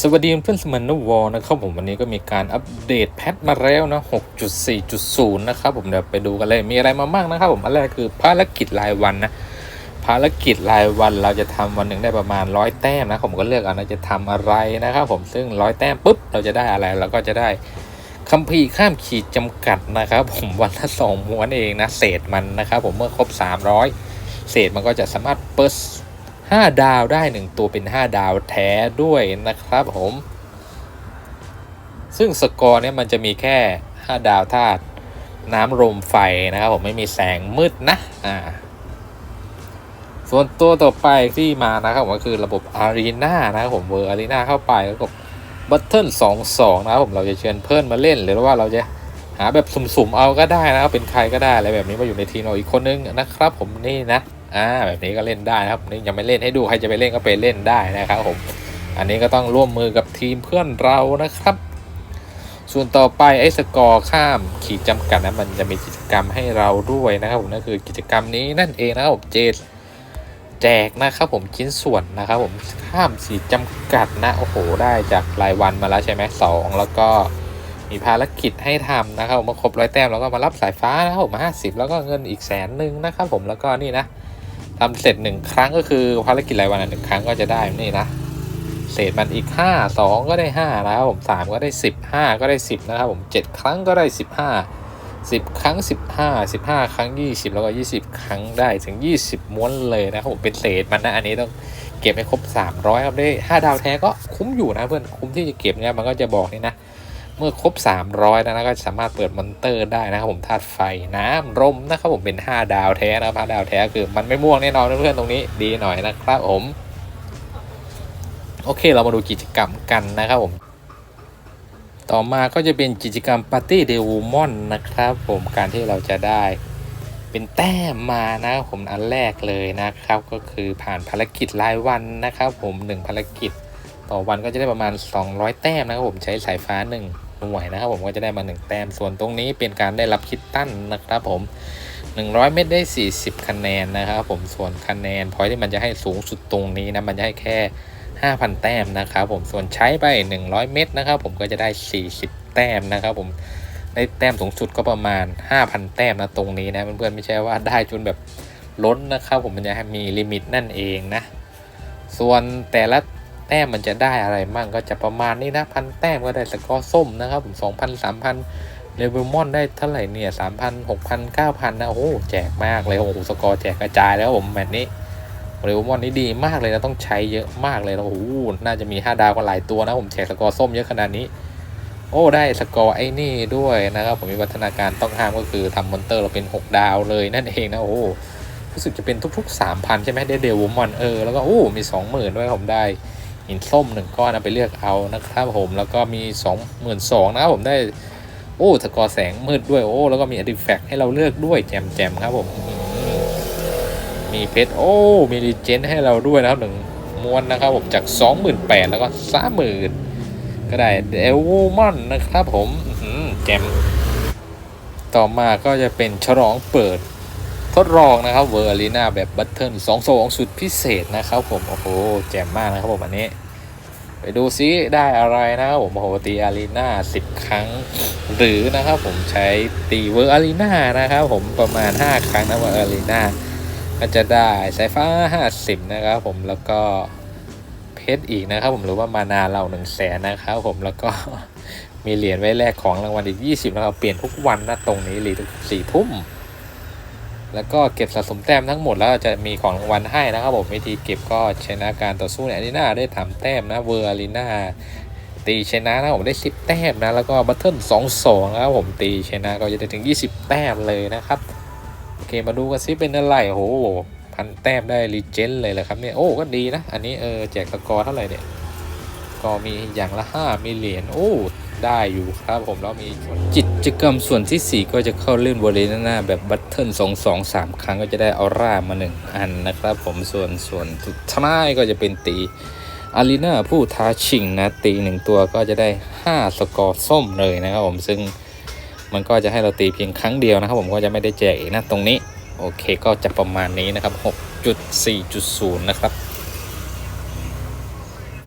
สวัสดีเพื่อนสมันนวอลนะครับผมวันนี้ก็มีการอัปเดตแพทมาแล้วนะ 6.4.0 นะครับผมเดี๋ยวไปดูกันเลยมีอะไรมาบ้างนะครับผมอันแรกคือภารกิจรายวันนะภารกิจรายวันเราจะทำวันหนึ่งได้ประมาณร้อยแต้มนะผมก็เลือกเอานะจะทำอะไรนะครับผมซึ่งร้อยแต้มปุ๊บเราจะได้อะไรเราก็จะได้คัมภีร์ข้ามขีดจำกัดนะครับผมวันละสองม้วนเองนะเศษมันนะครับผมเมื่อครบ 300 เศษมันก็จะสามารถเปิด 5 ดาวได้ 1 ตัวเป็น 5 ดาวแท้ด้วยนะครับผม ซึ่งสกอร์เนี่ยมันจะมีแค่ 5 ดาวธาตุน้ำลมไฟนะครับผมไม่มีแสงมืดนะอ่าส่วนตัวต่อไปที่มานะครับผมก็คือระบบอารีนานะครับผมเวอร์อารีนาเข้าไปแล้วก็บัตเทิลสองสองนะครับผมเราจะเชิญเพื่อนมาเล่น หรือว่าเราจะหาแบบสุ่มๆเอาก็ได้นะครับเป็นใครก็ได้อะไรแบบนี้มาอยู่ในทีมเราอีกคนนึงนะครับผมนี่นะ อ่าแบบนี้ก็เล่นได้นะครับนี่ยังไม่เล่นให้ดูใครจะไปเล่นก็ไปเล่นได้นะครับผมอันนี้ก็ต้องร่วมมือกับทีมเพื่อนเรานะครับ ส่วนต่อไปไอ้สกอร์ข้ามขีดจำกัดนะมันจะมีกิจกรรมให้เราด้วยนะครับผมนั่นคือกิจกรรมนี้นั่นเองนะครับผมเจแจกนะครับผมชิ้นส่วนนะครับผมข้ามขีดจำกัดนะโอ้โหได้จากรายวันมาแล้วใช่ไหมสองแล้วก็มีภารกิจให้ทำนะครับผมมื่อครบร้อยแต้มแล้วก็มารับสายฟ้านะครับผมห้าสิบแล้วก็เงินอีกแสนหนึ่งนะครับผมแล้วก็นี่นะ ทำเสร็จหนึ่งครั้งก็คือภารกิจรายวันหนึ่งครั้งก็จะได้นี่นะเศษมันอีกห้าสองก็ได้ห้านะครับผมสามก็ได้สิบห้าก็ได้สิบนะครับผมเจ็ดครั้งก็ได้สิบห้าสิบครั้งสิบห้าสิบห้าครั้งยี่สิบแล้วก็ยี่สิบครั้งได้ถึงยี่สิบม้วนเลยนะครับผมเป็นเศษมันนะ อันนี้ต้องเก็บให้ครบสามร้อยครับได้ห้าดาวแท้ก็คุ้มอยู่นะเพื่อนคุ้มที่จะเก็บเนี่ยมันก็จะบอกนี่นะ เมื่อครบ 300นะก็สามารถเปิดมอนเตอร์ได้นะครับผมธาตุไฟน้ำลมนะครับผมเป็น 5 ดาวแท้นะครับ5ดาวแท้คือมันไม่ม่วงแน่นอนเพื่อนๆตรงนี้ดีหน่อยนะครับผม โอเคเรามาดูกิจกรรมกันนะครับผม ต่อมาก็จะเป็นกิจกรรมปาร์ตี้เดวูมอนนะครับผมการที่เราจะได้เป็นแต้มมานะครับผมอันแรกเลยนะครับ ก็คือผ่านภารกิจรายวันนะครับ ผมหนึ่งภารกิจต่อวันก็จะได้ประมาณ 200 แต้มนะครับผมใช้สายฟ้า 1 หน่วยนะครับผมก็จะได้มา 1 แต้มส่วนตรงนี้เป็นการได้รับคิดตั้นนะครับผม 100 เม็ดได้ 40 คะแนนนะครับผมส่วนคะแนนพอยที่มันจะให้สูงสุดตรงนี้นะมันจะให้แค่ 5,000 แต้มนะครับผมส่วนใช้ไป 100 เม็ดนะครับผมก็จะได้ 40 แต้มนะครับผมได้แต้มสูงสุดก็ประมาณ 5,000 แต้มนะตรงนี้นะเพื่อนๆไม่ใช่ว่าได้จนแบบล้นนะครับผมมันจะให้มีลิมิตนั่นเองนะ ส่วนแต่ละ แต้มมันจะได้อะไรมั่งก็จะประมาณนี้นะพันแต้มก็ได้สกอร์ส้มนะครับผมสองพันสามพันเลเวลมอนได้เท่าไหร่เนี่ยสามพันหกพันเก้าพันนะ โอ้แจกมากเลยโอ้โหสกอร์แจกกระจายแล้วผมแมตช์นี้เลเวลมอนนี้ดีมากเลยนะต้องใช้เยอะมากเลยแล้วโอ้โหน่าจะมีห้าดาวกันหลายตัวนะผมแจกสกอร์ส้มเยอะขนาดนี้ โอ้ได้สกอร์ไอ้นี่ด้วยนะครับผมมีวัฒนาการต้องห้ามก็คือทำมอนเตอร์เราเป็น6ดาวเลยนั่นเองนะโอ้รู้สึกจะเป็นทุกๆ 3,000 ใช่ไหมได้เดวมอนเออ แล้วก็ โอ้ มี 20,000 ด้วยผมได้ หินส้มหนึ่งก้อนเอาไปเลือกเอานะครับผมแล้วก็มี 2 2 0 0 0นะครับผมได้โอ้สกอร์แสงมืดด้วยโอ้แล้วก็มีอ r ิแฟกให้เราเลือกด้วยแจมแจมๆครับผมมีเพชรโอ้มีรีเจนให้เราด้วยนะครับหนึ่งม้วนนะครับผมจาก 28,000แล้วก็30,000ก็ได้เดวมอนนะครับผมแจมต่อมาก็จะเป็นฉลองเปิด ทดลองนะครับเวอร์อารีนาแบบบัตเทิลสองสองสุดพิเศษนะครับผม โอ้โห แจ่มมากนะครับผมอันนี้ ไปดูซิได้อะไรนะครับผมโอ้โหตีอารีนาสิบครั้ง หรือนะครับผมใช้ตีเวอร์อารีนานะครับผมประมาณ 5 ครั้งนะเวอร์อารีนาก็จะได้สายฟ้า 50 นะครับผมแล้วก็เพชรอีกนะครับผมหรือว่ามานาเรา1 0 0 0 0แสนนะครับผมแล้วก็มีเหรียญไว้แลกของรางวัลอีก 20 นะครับ เปลี่ยนทุกวันนะตรงนี้หรือทุกสี่ทุ่ม แล้วก็เก็บสะสมแต้มทั้งหมดแล้วจะมีของรางวัลให้นะครับผมวิธีเก็บก็ชนะการต่อสู้ในอารีนาได้ทำแต้มนะเวอร์อารีนาตีชนะนะผมได้ 10 แต้มนะแล้วก็บัตเทิล2 2นะครับผมตีชนะก็จะได้ถึง 20 แต้มเลยนะครับโอเคมาดูกันซิเป็นอะไรโอ้โหพันแต้มได้รีเจนเลยแหละครับเนี่ยโอ้ก็ดีนะ อันนี้เออแจกสกอร์เท่าไหร่เนี่ยก็มีอย่างละ 5 มีเหรียญโอ้ ได้อยู่ครับผมแล้วมีกิจกรรมส่วนทีสี่4 ก็จะเข้าเล่นวอลเลย์หน้าแบบบัตเทิลสองสองสามครั้งก็จะได้ออร่ามาหนึ่งอันนะครับผมส่วนส่วนสุดท้ายก็จะเป็นตีอารีนาผู้ท้าชิงนะตีหนึ่งตัวก็จะได้ 5 สกอร์ส้มเลยนะครับผมซึ่งมันก็จะให้เราตีเพียงครั้งเดียวนะครับผมก็จะไม่ได้แจกนะตรงนี้ โอเคก็จะประมาณนี้นะครับ 6.4.0 นะครับ